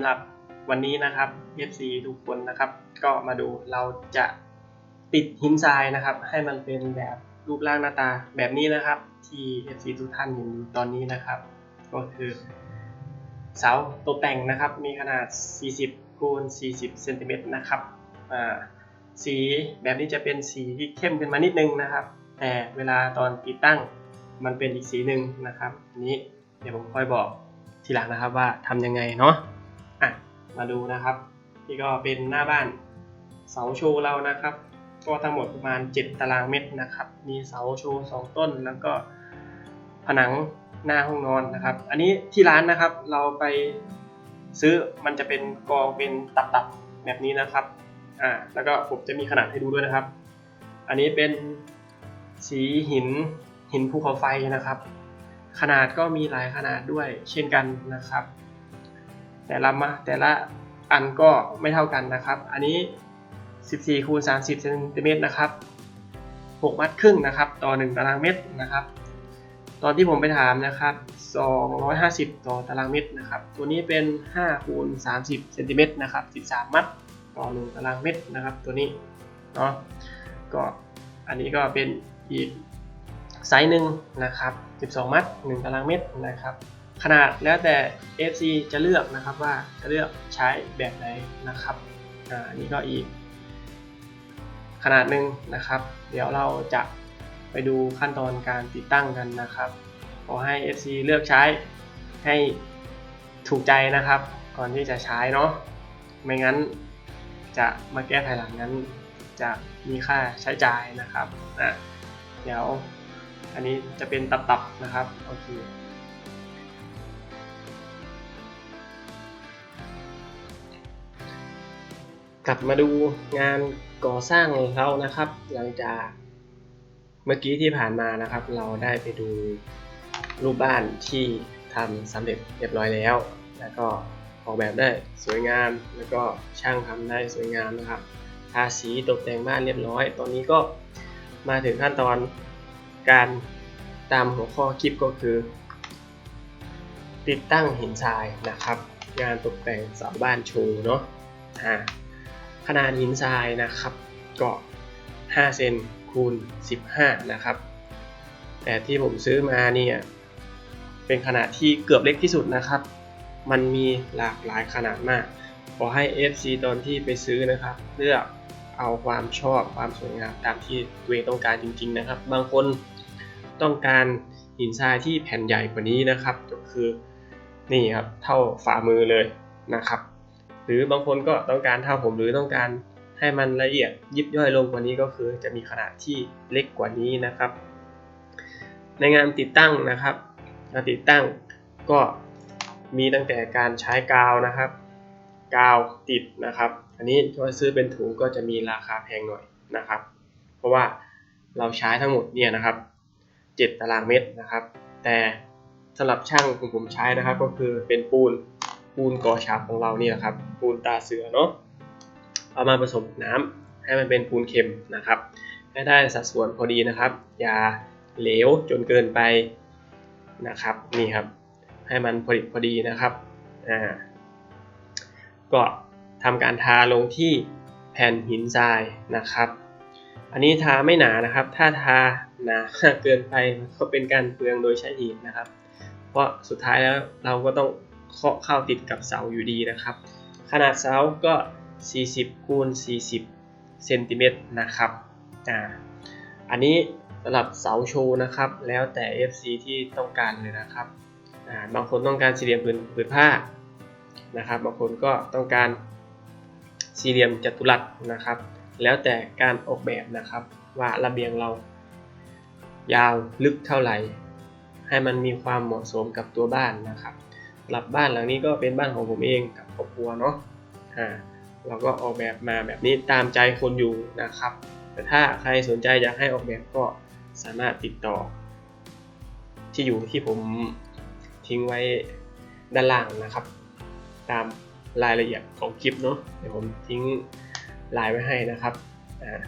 สำหรับวันนี้นะครับ FC ทุกคนนะครับ ก็มาดูเราจะติดหินทรายนะครับ ให้มันเป็นแบบรูปร่างหน้าตาแบบนี้นะครับ ที่ FC ทุกท่านเห็นอยู่ตอนนี้นะครับ ก็คือเสาตกแต่งนะครับ มีขนาด 40คูณ40เซนติเมตรนะครับสีแบบนี้จะเป็นสีที่เข้มขึ้นมานิดนึงนะครับ แต่เวลาตอนติดตั้งมันเป็นอีกสีหนึ่งนะครับอันนี้เดี๋ยวผมค่อยบอกทีหลังนะครับว่าทำยังไงเนาะ มาดูนะครับนี่ก็เป็นหน้าบ้านเสาโชว์เรานะครับ ก็ทั้งหมดประมาณ 7 ตารางเมตรนะครับ มีเสาโชว์2ต้น แล้วก็ผนังหน้าห้องนอนนะครับ อันนี้ที่ร้านนะครับเราไปซื้อมันจะเป็นกองเป็นตับๆแบบนี้นะครับอ่าแล้วก็ผมจะมีขนาดให้ดูด้วยนะครับ อันนี้เป็นสีหินหินภูเขาไฟนะครับ ขนาดก็มีหลายขนาดด้วยเช่นกันนะครับ แต่ละมาแต่ละอันก็ไม่เท่ากันนะครับ อันนี้ 14คูณ30เซนติเมตรนะครับ6มัดครึ่งนะครับ ต่อ 1 ตารางเมตรนะครับ ตอนที่ผมไปถามนะครับ 250 ต่อตารางเมตรนะครับ ตัวนี้เป็น 5 คูณ 30เซนติเมตรนะครับ 13 มัดต่อ 1 ตารางเมตรนะครับ ตัวนี้เนาะก็อันนี้ก็เป็นอีกไซส์หนึ่งนะครับ 12 มัด 1 ตารางเมตรนะครับ ขนาดแล้วแต่ FC จะเลือกนะครับว่าจะเลือกใช้แบบไหนนะครับอ่านนี้ก็อีก ขนาดหนึ่งนะครับ เดี๋ยวเราจะไปดูขั้นตอนการติดตั้งกันนะครับขอให้ FC เลือกใช้ให้ถูกใจนะครับ ก่อนที่จะใช้เนาะไม่งั้นจะมาแก้ภายหลังนั้นจะมีค่าใช้จ่ายนะครับอะเดี๋ยวอันนี้จะเป็นตับๆนะครับโอเค กลับมาดูงานก่อสร้างของเขานะครับ หลังจากเมื่อกี้ที่ผ่านมานะครับ เราได้ไปดูรูปบ้านที่ทำสำเร็จเรียบร้อยแล้ว แล้วก็ออกแบบได้สวยงาม แล้วก็ช่างทำได้สวยงามนะครับ ทาสีตกแต่งบ้านเรียบร้อย ตอนนี้ก็มาถึงขั้นตอนการตามหัวข้อคลิปก็คือ ติดตั้งหินทรายนะครับ งานตกแต่งเสาบ้านโชว์เนาะอ่า ขนาดหินทรายนะครับ ก็5เซนคูณ 15 นะครับ แต่ที่ผมซื้อมาเนี่ยเป็นขนาดที่เกือบเล็กที่สุดนะครับ มันมีหลากหลายขนาดมาก ขอให้ FC ตอนที่ไปซื้อนะครับ เลือกเอาความชอบความสวยงามตามที่ตัวเองต้องการจริง ๆ นะครับ บางคนต้องการหินทรายที่แผ่นใหญ่กว่านี้นะครับ ก็คือนี่ครับเท่าฝ่ามือเลยนะครับ รือบางคนก็ต้องการเท่าผมหรือต้องการให้มันละเอียดยิบย่อยลงกว่านี้ก็คือ จะมีขนาดที่เล็กกว่านี้นะครับ ในงานติดตั้งนะครับงานติดตั้งก็มีตั้งแต่การใช้กาวนะครับ กาวติดนะครับ อันนี้ถ้าซื้อเป็นถุงก็จะมีราคาแพงหน่อยนะครับ เพราะว่าเราใช้ทั้งหมดเนี่ยนะครับ 7 ตารางเมตรนะครับ แต่สำหรับช่างของผมใช้นะครับก็คือเป็นปูน ปูนก่อฉาบของเราเนี่แหละครับ ปูนตาเสือเนาะเอามาผสมน้ำให้มันเป็นปูนเค็มนะครับ ให้ได้สัดส่วนพอดีนะครับ อย่าเหลวจนเกินไปนะครับนี่ครับ ให้มันพอดีพอดีนะครับอ่าก็ทำการทาลงที่แผ่นหินทรายนะครับ อันนี้ทาไม่หนานะครับ ถ้าทาหนาเกินไปก็เป็นการเปลืองโดยใช้หินนะครับ เพราะสุดท้ายแล้วเราก็ต้อง เคาะเข้าติดกับเสาอยู่ดีนะครับ ขนาดเสาก็ 40คูณ40เซนติเมตรนะครับอ่าอันนี้สำหรับเสาโชว์นะครับ แล้วแต่ FC ที่ต้องการเลยนะครับอ่าบางคนต้องการสี่เหลี่ยมผืนผืนผ้านะครับ บางคนก็ต้องการสี่เหลี่ยมจัตุรัสนะครับ แล้วแต่การออกแบบนะครับว่าระเบียงเรา ยาวลึกเท่าไหร่ ให้มันมีความเหมาะสมกับตัวบ้านนะครับ หลับบ้านหลังนี้ก็เป็นบ้านของผมเองกับครอบครัวเนาะอ่าเราก็ออกแบบมาแบบนี้ตามใจคนอยู่นะครับ แต่ถ้าใครสนใจอยากให้ออกแบบก็สามารถติดต่อ ที่อยู่ที่ผมทิ้งไว้ด้านล่างนะครับ ตามรายละเอียดของคลิปเนาะเดี๋ยวผมทิ้งลน์ไว้ให้นะครับอ่า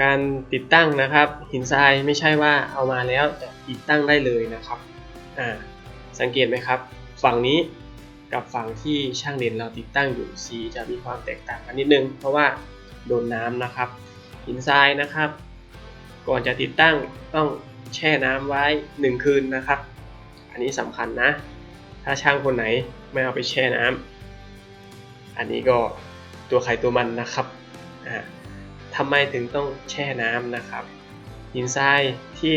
การติดตั้งนะครับ หินทรายไม่ใช่ว่าเอามาแล้วจะติดตั้งได้เลยนะครับ อ่าสังเกตไหมครับ ฝั่งนี้กับฝั่งที่ช่างเด่นเราติดตั้งอยู่สีจะมีความแตกต่างกันนิดนึง เพราะว่าโดนน้ำนะครับ หินทรายนะครับ ก่อนจะติดตั้งต้องแช่น้ำไว้ 1 คืนนะครับ อันนี้สำคัญนะ ถ้าช่างคนไหนไม่เอาไปแช่น้ำอันนี้ก็ตัวใครตัวมันนะครับอ่าทำไมถึงต้องแช่น้ำนะครับ หินทรายที่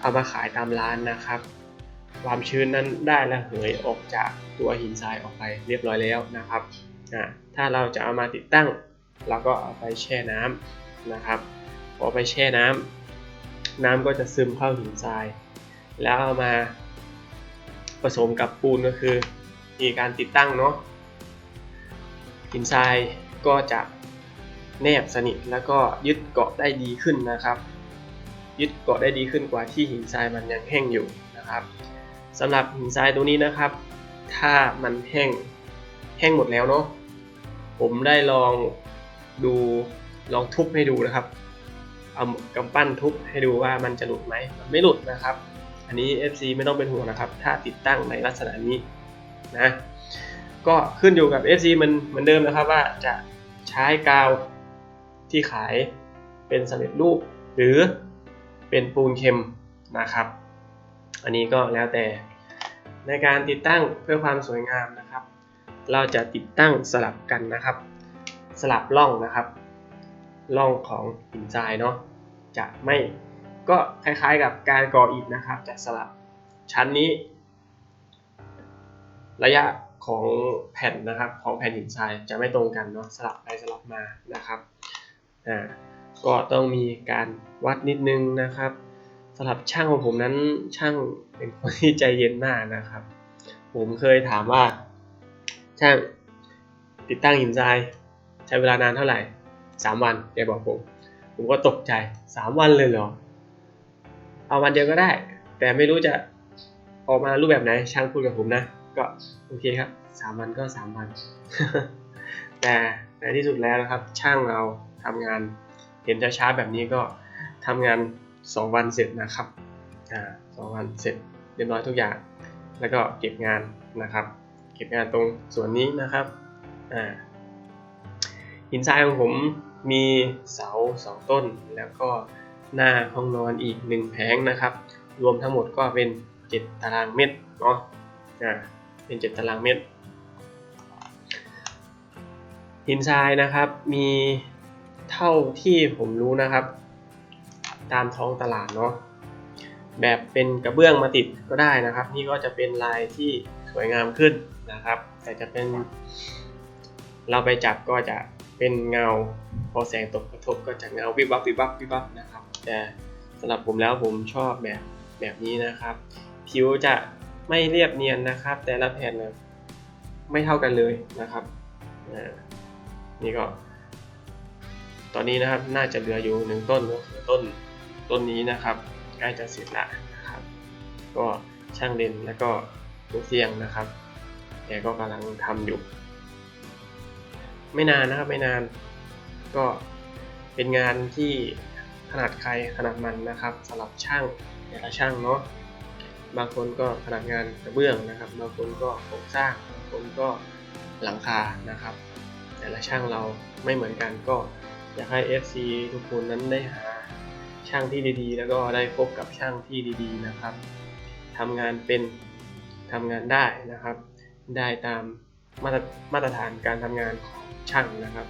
เอามาขายตามร้านนะครับ ความชื้นนั้นได้ระเหยออกจากตัวหินทรายออกไปเรียบร้อยแล้วนะครับถ้าเราจะเอามาติดตั้ง เราก็เอาไปแช่น้ำนะครับพอไปแช่น้ำน้ำก็จะซึมเข้าหินทราย แล้วเอามาผสมกับปูนก็คือ มีการติดตั้งเนาะหินทรายก็จะแนบสนิทแล้วก็ยึดเกาะได้ดีขึ้นนะครับ ยึดเกาะได้ดีขึ้นกว่าที่หินทรายมันยังแห้งอยู่นะครับ สำหรับหินทรายตัวนี้นะครับ ถ้ามันแห้งแห้งหมดแล้วเนาะผมได้ลองดูลองทุบให้ดูนะครับ เอากำปั้นทุบให้ดูว่ามันจะหลุดไหมมันไม่หลุดนะครับ อันนี้ FC ไม่ต้องเป็นห่วงนะครับ ถ้าติดตั้งในลักษณะนี้นะก็ขึ้นอยู่กับ FC มันเหมือนเดิมนะครับว่าจะใช้กาวที่ขายเป็นสำเร็จรูป หรือเป็นปูนเค็มนะครับ อันนี้ก็แล้วแต่ในการติดตั้งเพื่อความสวยงามนะครับ เราจะติดตั้งสลับกันนะครับ สลับร่องนะครับร่องของหินทรายเนาะจะไม่ก็คล้ายๆกับการก่ออิฐนะครับจะสลับชั้นนี้ ระยะของแผ่นนะครับของแผ่นหินทรายจะไม่ตรงกันเนาะสลับไปสลับมานะครับอ่าก็ต้องมีการวัดนิดนึงนะครับ สำหรับช่างของผมนั้นช่างเป็นคนที่ใจเย็นมากนะครับ ผมเคยถามว่า ช่างติดตั้งหินทรายใช้เวลานานเท่าไหร่ 3 วันแกบอกผม ผมก็ตกใจ 3 วันเลยเหรอ เอาวันเดียวก็ได้ แต่ไม่รู้จะออกมารูปแบบไหนช่างพูดกับผมนะ ก็โอเคครับ 3 วันก็ 3 วัน แต่ในที่สุดแล้วนะครับ ช่างเราทำงานเห็นช้าๆแบบนี้ก็ทำงาน 2 วันเสร็จนะครับอ่าสองวันเสร็จเรียบร้อยทุกอย่าง แล้วก็เก็บงานนะครับ เก็บงานตรงส่วนนี้นะครับอ่าหินทรายของผมมีเสาสองต้น แล้วก็หน้าห้องนอนอีกหนึ่งแผงนะครับ รวมทั้งหมดก็เป็น 7 ตารางเมตรเนาะอ่าเป็น 7 ตารางเมตร หินทรายนะครับมีเท่าที่ผมรู้นะครับ ตามท้องตลาดเนาะแบบเป็นกระเบื้องมาติดก็ได้นะครับ นี่ก็จะเป็นลายที่สวยงามขึ้นนะครับ แต่จะเป็น เราไปจับก็จะเป็นเงา พอแสงตกกระทบก็จะเงาวิบวับวิบวับวิบวับนะครับ แต่สำหรับผมแล้วผมชอบแบบแบบนี้นะครับ ผิวจะไม่เรียบเนียนนะครับ แต่ละแผ่นไม่เท่ากันเลยนะครับนี่ก็ ตอนนี้นะครับน่าจะเหลืออยู่หนึ่งต้นก็คือต้น ต้นนี้นะครับ ใกล้จะเสร็จละนะครับ ก็ช่างเด่นแล้วก็ลูกเสียงนะครับแกก็กำลังทำอยู่ ไม่นานนะครับไม่นาน ก็เป็นงานที่ถนัดใครถนัดมันนะครับสำหรับช่างแต่ละช่างเนาะบางคนก็ถนัดงานกระเบื้องนะครับบางคนก็โครงสร้างบางคนก็หลังคานะครับ แต่ละช่างเราไม่เหมือนกันก็อยากให้ FC ทุกคนนั้นได้หา ช่างที่ดีๆ แล้วก็ได้พบกับช่างที่ดีๆนะครับทำงานเป็นทำงานได้นะครับ ได้ตามมาตรมาตรฐานการทำงานของช่างนะครับ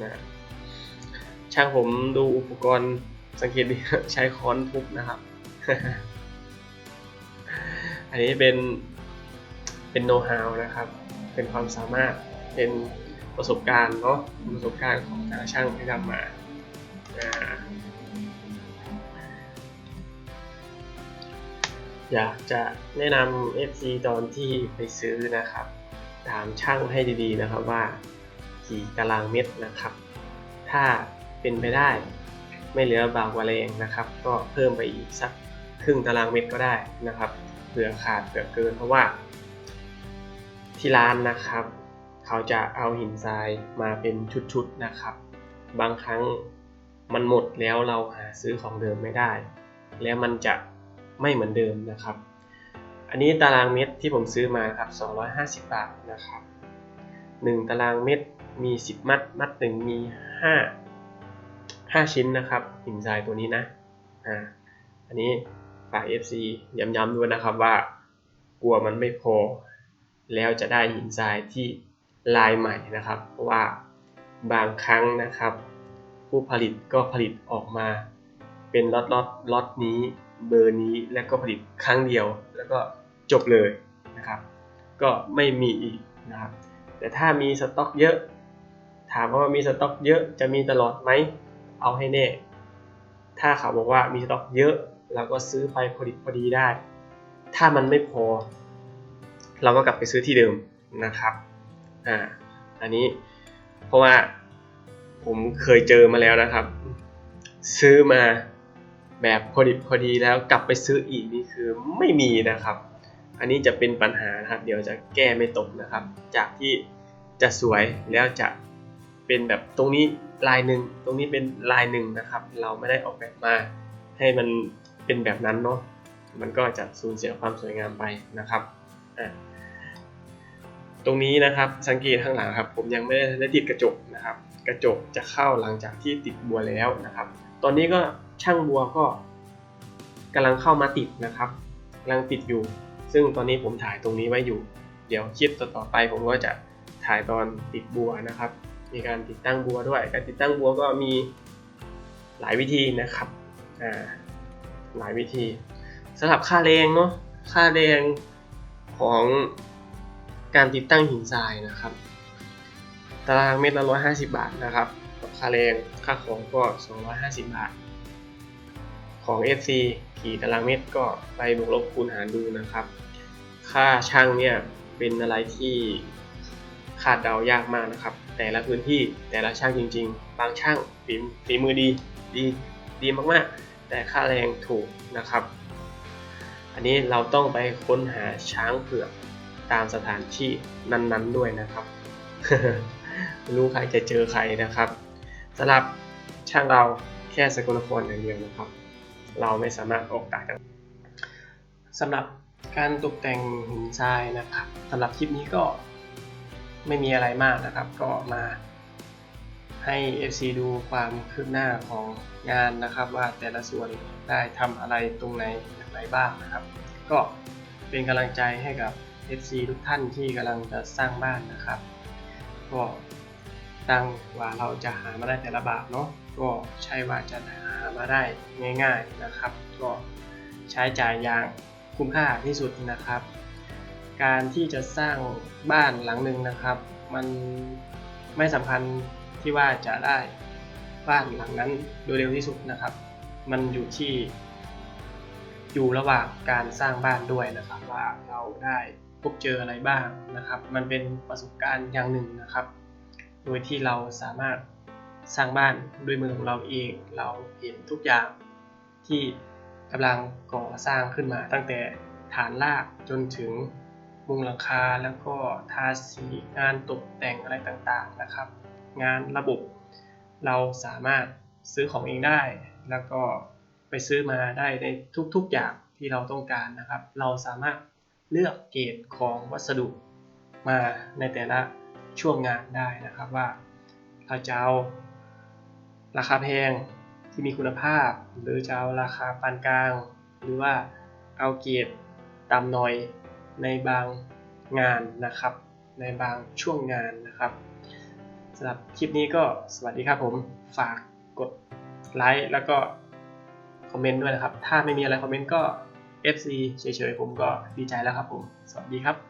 นะช่างผมดูอุปกรณ์สังเกตดีใช้ค้อนทุบนะครับ อันนี้เป็นเป็นโน้ตฮาวนะครับ เป็นความสามารถเป็นประสบการณ์เนาะประสบการณ์ของแต่ละช่างที่ทำมา อยากจะแนะนำ FC ตอนที่ไปซื้อนะครับ ถามช่างให้ดีๆนะครับว่ากี่ตารางเมตรนะครับ ถ้าเป็นไปได้ไม่เหลือบากว่าแรงนะครับ ก็เพิ่มไปอีกสักครึ่งตารางเมตรก็ได้นะครับเผื่อขาดเผื่อเกินเพราะว่า ที่ร้านนะครับ เขาจะเอาหินทรายมาเป็นชุดๆนะครับ บางครั้งมันหมดแล้วเราหาซื้อของเดิมไม่ได้ แล้วมันจะ ไม่เหมือนเดิมนะครับ อันนี้ตารางเมตรที่ผมซื้อมาครับ 250 บาทนะครับ 1 ตารางเมตรมี 10 มัด มัดหนึ่งมี 5 5 ชิ้นนะครับ หินทรายตัวนี้นะ อ่า อันนี้ฝาก FC ย้ำๆด้วยนะครับว่ากลัวมันไม่พอ แล้วจะได้หินทรายที่ลายใหม่นะครับ เพราะว่าบางครั้งนะครับ ผู้ผลิตก็ผลิตออกมา เป็นล็อตล็อตล็อตนี้ เบอร์นี้แล้วก็ผลิตครั้งเดียว แล้วก็จบเลยนะครับ ก็ไม่มีอีกนะครับ แต่ถ้ามีสต็อกเยอะ ถามว่ามีสต็อกเยอะจะมีตลอดไหมเอาให้แน่ ถ้าเขาบอกว่ามีสต็อกเยอะเราก็ซื้อไปผลิตพอดีได้ ถ้ามันไม่พอ เราก็กลับไปซื้อที่เดิมนะครับอ่าอันนี้เพราะว่าผมเคยเจอมาแล้วนะครับ ซื้อมา แบบพอดีพอดีแล้วกลับไปซื้ออีกนี่คือไม่มีนะครับ อันนี้จะเป็นปัญหานะครับ เดี๋ยวจะแก้ไม่ตกนะครับ จากที่จะสวยแล้วจะเป็นแบบตรงนี้ลายหนึ่งตรงนี้เป็นลายหนึ่งนะครับ เราไม่ได้ออกแบบมาให้มันเป็นแบบนั้นเนาะมันก็จะสูญเสียความสวยงามไปนะครับตรงนี้นะครับสังเกตข้างหลังครับ ผมยังไม่ได้ติดกระจกนะครับ กระจกจะเข้าหลังจากที่ติดบัวแล้วนะครับ ตอนนี้ก็ ช่างบัวก็กำลังเข้ามาติดนะครับกำลังติดอยู่ ซึ่งตอนนี้ผมถ่ายตรงนี้ไว้อยู่ เดี๋ยวคลิปต่อๆไปผมก็จะถ่ายตอนติดบัวนะครับ มีการติดตั้งบัวด้วย การติดตั้งบัวก็มีหลายวิธีนะครับอ่าหลายวิธีสำหรับค่าแรงเนาะค่าแรงของการติดตั้งหินทรายนะครับ ตารางเมตรละ150 บาทนะครับกับค่าแรงค่าของก็ 250 บาท ของ FC กี่ตารางเมตรก็ไปบวกลบคูณหารดูนะครับ ค่าช่างเนี่ยเป็นอะไรที่คาดเดายากมากนะครับ แต่ละพื้นที่แต่ละช่างจริง ๆ บางช่างฝีฝีมือดีดีดีมากๆ แต่ค่าแรงถูกนะครับ อันนี้เราต้องไปค้นหาช้างเผือกตามสถานที่นั้นๆด้วยนะครับรู้ใครจะเจอใครนะครับสำหรับช่างเราแค่สกลนครอย่างเดียวนะครับ เราไม่สามารถออกต่างจังหวัดสำหรับการตกแต่งหินทรายนะครับสำหรับคลิปนี้ก็ไม่มีอะไรมากนะครับ ก็มาให้ FC ดูความคืบหน้าของงานนะครับ ว่าแต่ละส่วนได้ทำอะไรตรงไหนอย่างไรบ้างนะครับ ก็เป็นกำลังใจให้กับ FC ทุกท่านที่กำลังจะสร้างบ้านนะครับก็ตั้งว่าเราจะหามาได้แต่ละบาทเนาะก็ใช่ว่าจะหา มาได้ง่ายๆนะครับ ก็ใช้จ่ายอย่างคุ้มค่าที่สุดนะครับ การที่จะสร้างบ้านหลังหนึ่งนะครับ มันไม่สำคัญที่ว่าจะได้บ้านหลังนั้นโดยเร็วที่สุดนะครับ มันอยู่ที่ อยู่ระหว่างการสร้างบ้านด้วยนะครับว่าเราได้พบเจออะไรบ้างนะครับ มันเป็นประสบการณ์อย่างหนึ่งนะครับ โดยที่เราสามารถ สร้างบ้านด้วยมือของเราเองเราเห็นทุกอย่างที่กำลังก่อสร้างขึ้นมาตั้งแต่ฐานรากจนถึงมุงหลังคาแล้วก็ทาสีงานตกแต่งอะไรต่างๆนะครับ งานระบบเราสามารถซื้อของเองได้ แล้วก็ไปซื้อมาได้ในทุกๆอย่างที่เราต้องการนะครับ เราสามารถเลือกเกรดของวัสดุมาในแต่ละช่วงงานได้นะครับว่าเราจะเอา ราคาแพงที่มีคุณภาพ หรือจะเอาราคาปานกลาง หรือว่าเอาเกรดต่ำหน่อยในบางงานนะครับ ในบางช่วงงานนะครับสำหรับคลิปนี้ก็สวัสดีครับผมฝากกดไลค์แล้วก็คอมเมนต์ด้วยนะครับ ถ้าไม่มีอะไรคอมเมนต์ก็ FC เฉยๆผมก็ดีใจแล้วครับผม สวัสดีครับ